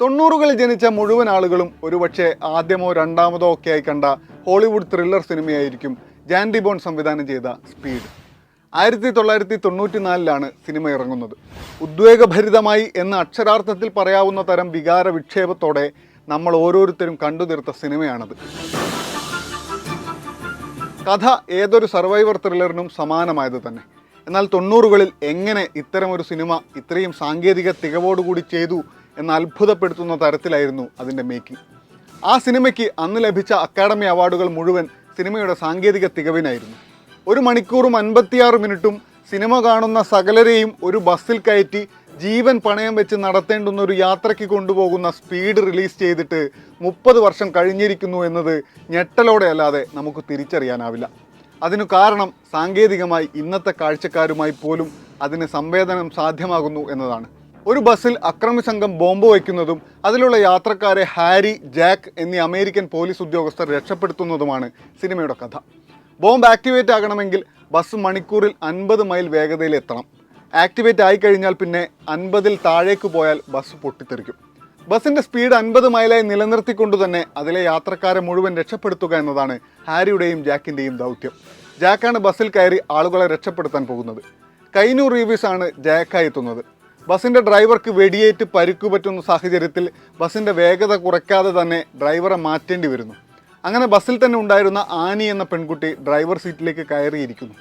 തൊണ്ണൂറുകളിൽ ജനിച്ച മുഴുവൻ ആളുകളും ഒരുപക്ഷെ ആദ്യമോ രണ്ടാമതോ ആയി കണ്ട ഹോളിവുഡ് ത്രില്ലർ സിനിമയായിരിക്കും ജാൻഡി ബോൺ സംവിധാനം ചെയ്ത സ്പീഡ്. ആയിരത്തി തൊള്ളായിരത്തി തൊണ്ണൂറ്റി നാലിലാണ് സിനിമ ഇറങ്ങുന്നത്. ഉദ്വേഗഭരിതമായി എന്ന് അക്ഷരാർത്ഥത്തിൽ പറയാവുന്ന തരം വികാര വിക്ഷേപത്തോടെ നമ്മൾ ഓരോരുത്തരും കണ്ടുതീർത്ത സിനിമയാണത്. കഥ ഏതൊരു സർവൈവർ ത്രില്ലറിനും സമാനമായത് തന്നെ. എന്നാൽ തൊണ്ണൂറുകളിൽ എങ്ങനെ ഇത്തരമൊരു സിനിമ ഇത്രയും സാങ്കേതിക തികവോടുകൂടി ചെയ്തു എന്ന് അത്ഭുതപ്പെടുത്തുന്ന തരത്തിലായിരുന്നു അതിന്റെ മേക്കിംഗ് ആ സിനിമയ്ക്ക് അന്ന് ലഭിച്ച അക്കാഡമി അവാർഡുകൾ മുഴുവൻ സിനിമയുടെ സാങ്കേതിക തികവിനായിരുന്നു. ഒരു മണിക്കൂറും അൻപത്തിയാറ് മിനിറ്റും സിനിമ കാണുന്ന സകലരെയും ഒരു ബസ്സിൽ കയറ്റി ജീവൻ പണയം വെച്ച് നടത്തേണ്ടുന്ന ഒരു യാത്രയ്ക്ക് കൊണ്ടുപോകുന്ന സ്പീഡ് റിലീസ് ചെയ്തിട്ട് മുപ്പത് വർഷം കഴിഞ്ഞിരിക്കുന്നു എന്നത് ഞെട്ടലോടെ അല്ലാതെ നമുക്ക് തിരിച്ചറിയാനാവില്ല. അതിനു കാരണം സാങ്കേതികമായി ഇന്നത്തെ കാഴ്ചക്കാരുമായി പോലും അതിന് സംവേദനം സാധ്യമാകുന്നു എന്നതാണ്. ഒരു ബസ്സിൽ അക്രമി സംഘം ബോംബ് വയ്ക്കുന്നതും അതിലുള്ള യാത്രക്കാരെ ഹാരി ജാക്ക് എന്നീ അമേരിക്കൻ പോലീസ് ഉദ്യോഗസ്ഥർ രക്ഷപ്പെടുത്തുന്നതുമാണ് സിനിമയുടെ കഥ. ബോംബ് ആക്ടിവേറ്റ് ആകണമെങ്കിൽ ബസ് മണിക്കൂറിൽ അൻപത് മൈൽ വേഗതയിൽ എത്തണം. ആക്ടിവേറ്റ് ആയി കഴിഞ്ഞാൽ പിന്നെ അൻപതിൽ താഴേക്ക് പോയാൽ ബസ് പൊട്ടിത്തെറിക്കും. ബസിന്റെ സ്പീഡ് അൻപത് മൈലായി നിലനിർത്തിക്കൊണ്ട് തന്നെ അതിലെ യാത്രക്കാരെ മുഴുവൻ രക്ഷപ്പെടുത്തുക എന്നതാണ് ഹാരിയുടെയും ജാക്കിന്റെയും ദൗത്യം. ജാക്കാണ് ബസ്സിൽ കയറി ആളുകളെ രക്ഷപ്പെടുത്താൻ പോകുന്നത്. കൈനൂർ റീവീസ് ആണ് ജാക്കായി എത്തുന്നത്. ബസിന്റെ ഡ്രൈവർക്ക് വെടിയേറ്റ് പരുക്കു പറ്റുന്ന സാഹചര്യത്തിൽ ബസിന്റെ വേഗത കുറയ്ക്കാതെ തന്നെ ഡ്രൈവറെ മാറ്റേണ്ടി വരുന്നു. അങ്ങനെ ബസ്സിൽ തന്നെ ഉണ്ടായിരുന്ന ആനി എന്ന പെൺകുട്ടി ഡ്രൈവർ സീറ്റിലേക്ക് കയറിയിരിക്കുന്നു.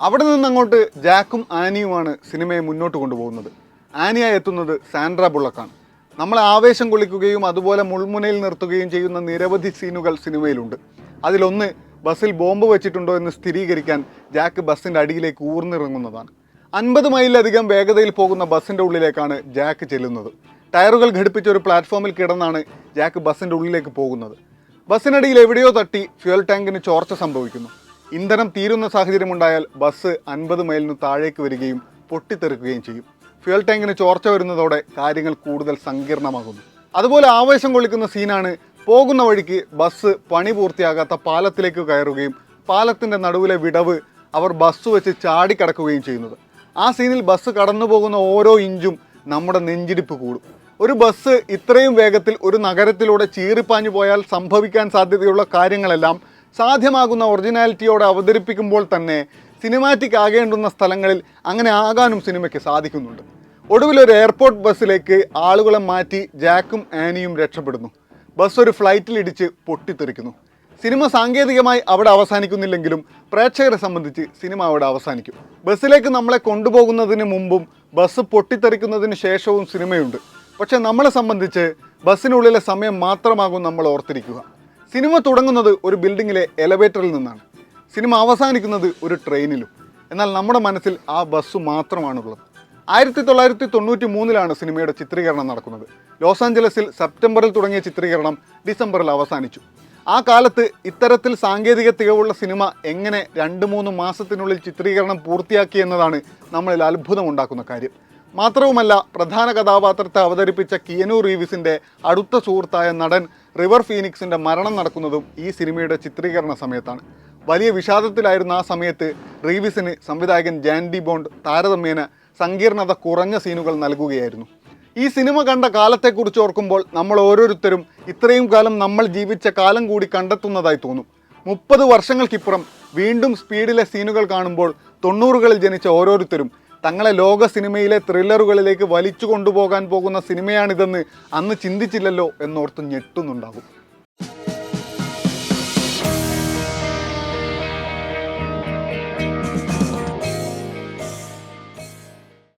അവിടെ നിന്ന് അങ്ങോട്ട് ജാക്കും ആനിയുമാണ് സിനിമയെ മുന്നോട്ട് കൊണ്ടുപോകുന്നത്. ആനിയായി എത്തുന്നത് സാൻഡ്ര ബുള്ളക്കാണ്. നമ്മളെ ആവേശം കൊള്ളിക്കുകയും അതുപോലെ മുൾമുനയിൽ നിർത്തുകയും ചെയ്യുന്ന നിരവധി സീനുകൾ സിനിമയിലുണ്ട്. അതിലൊന്ന് ബസ്സിൽ ബോംബ് വെച്ചിട്ടുണ്ടോ എന്ന് സ്ഥിരീകരിക്കാൻ ജാക്ക് ബസ്സിന്റെ അടിയിലേക്ക് ഊർന്നിറങ്ങുന്നതാണ്. അൻപത് മൈലിലധികം വേഗതയിൽ പോകുന്ന ബസ്സിന്റെ ഉള്ളിലേക്കാണ് ജാക്ക് ചെല്ലുന്നത്. ടയറുകൾ ഘടിപ്പിച്ച ഒരു പ്ലാറ്റ്ഫോമിൽ കിടന്നാണ് ജാക്ക് ബസ്സിന്റെ ഉള്ളിലേക്ക് പോകുന്നത്. ബസ്സിനടിയിൽ എവിടെയോ തട്ടി ഫ്യുവൽ ടാങ്കിന് ചോർച്ച സംഭവിക്കുന്നു. ഇന്ധനം തീരുന്ന സാഹചര്യമുണ്ടായാൽ ബസ് അൻപത് മൈലിന് താഴേക്ക് വരികയും പൊട്ടിത്തെറിക്കുകയും ചെയ്യും. ഫ്യുവൽ ടാങ്കിന് ചോർച്ച വരുന്നതോടെ കാര്യങ്ങൾ കൂടുതൽ സങ്കീർണമാകുന്നു. അതുപോലെ ആവേശം കൊള്ളിക്കുന്ന സീനാണ് പോകുന്ന വഴിക്ക് ബസ് പണി പൂർത്തിയാകാത്ത പാലത്തിലേക്ക് കയറുകയും പാലത്തിന്റെ നടുവിലെ വിടവ് അവർ ബസ് വെച്ച് ചാടിക്കടക്കുകയും ചെയ്യുന്നത്. ആ സീനിൽ ബസ് കടന്നു പോകുന്ന ഓരോ ഇഞ്ചും നമ്മുടെ നെഞ്ചിടിപ്പ് കൂടും. ഒരു ബസ് ഇത്രയും വേഗത്തിൽ ഒരു നഗരത്തിലൂടെ ചീറിപ്പാഞ്ഞു പോയാൽ സംഭവിക്കാൻ സാധ്യതയുള്ള കാര്യങ്ങളെല്ലാം സാധ്യമാകുന്ന ഒറിജിനാലിറ്റിയോടെ അവതരിപ്പിക്കുമ്പോൾ തന്നെ സിനിമാറ്റിക് ആകേണ്ടുന്ന സ്ഥലങ്ങളിൽ അങ്ങനെ ആകാനും സിനിമയ്ക്ക് സാധിക്കുന്നുണ്ട്. ഒടുവിൽ ഒരു എയർപോർട്ട് ബസ്സിലേക്ക് ആളുകളെ മാറ്റി ജാക്കും ആനിയും രക്ഷപ്പെടുന്നു. ബസ് ഒരു ഫ്ലൈറ്റിലിടിച്ച് പൊട്ടിത്തെറിക്കുന്നു. സിനിമ സാങ്കേതികമായി അവിടെ അവസാനിക്കുന്നില്ലെങ്കിലും പ്രേക്ഷകരെ സംബന്ധിച്ച് സിനിമ അവിടെ അവസാനിക്കും. ബസ്സിലേക്ക് നമ്മളെ കൊണ്ടുപോകുന്നതിന് മുമ്പും ബസ് പൊട്ടിത്തെറിക്കുന്നതിന് ശേഷവും സിനിമയുണ്ട്. പക്ഷേ നമ്മളെ സംബന്ധിച്ച് ബസ്സിനുള്ളിലെ സമയം മാത്രമാകും നമ്മൾ ഓർത്തിരിക്കുക. സിനിമ തുടങ്ങുന്നത് ഒരു ബിൽഡിങ്ങിലെ എലവേറ്ററിൽ നിന്നാണ്. സിനിമ അവസാനിക്കുന്നത് ഒരു ട്രെയിനിലും. എന്നാൽ നമ്മുടെ മനസ്സിൽ ആ ബസ് മാത്രമാണുള്ളത്. ആയിരത്തി തൊള്ളായിരത്തി തൊണ്ണൂറ്റി മൂന്നിലാണ് സിനിമയുടെ ചിത്രീകരണം നടക്കുന്നത്. ലോസ് ആഞ്ചലസിൽ സെപ്റ്റംബറിൽ തുടങ്ങിയ ചിത്രീകരണം ഡിസംബറിൽ അവസാനിച്ചു. ആ കാലത്ത് ഇത്തരത്തിൽ സാങ്കേതിക തികവുള്ള സിനിമ എങ്ങനെ രണ്ട് മൂന്ന് മാസത്തിനുള്ളിൽ ചിത്രീകരണം പൂർത്തിയാക്കി എന്നതാണ് നമ്മളിൽ അത്ഭുതമുണ്ടാക്കുന്ന കാര്യം. മാത്രവുമല്ല പ്രധാന കഥാപാത്രത്തെ അവതരിപ്പിച്ച കിയനു റീവിസിന്റെ അടുത്ത സുഹൃത്തായ നടൻ റിവർ ഫീനിക്സിന്റെ മരണം നടക്കുന്നതും ഈ സിനിമയുടെ ചിത്രീകരണ സമയത്താണ്. വലിയ വിഷാദത്തിലായിരുന്ന ആ സമയത്ത് റീവിസിന് സംവിധായകൻ ജാൻഡി ബോണ്ട് താരതമ്യേന സങ്കീർണത കുറഞ്ഞ സീനുകൾ നൽകുകയായിരുന്നു. ഈ സിനിമ കണ്ട കാലത്തെക്കുറിച്ച് ഓർക്കുമ്പോൾ നമ്മൾ ഓരോരുത്തരും ഇത്രയും കാലം നമ്മൾ ജീവിച്ച കാലം കൂടി കണ്ടെത്തുന്നതായി തോന്നും. മുപ്പത് വർഷങ്ങൾക്കിപ്പുറം വീണ്ടും സ്പീഡിലെ സീനുകൾ കാണുമ്പോൾ തൊണ്ണൂറുകളിൽ ജനിച്ച ഓരോരുത്തരും തങ്ങളെ ലോക സിനിമയിലെ ത്രില്ലറുകളിലേക്ക് വലിച്ചു കൊണ്ടുപോകാൻ പോകുന്ന സിനിമയാണിതെന്ന് അന്ന് ചിന്തിച്ചില്ലല്ലോ എന്നോർത്ത് ഞെട്ടുന്നുണ്ടാകും.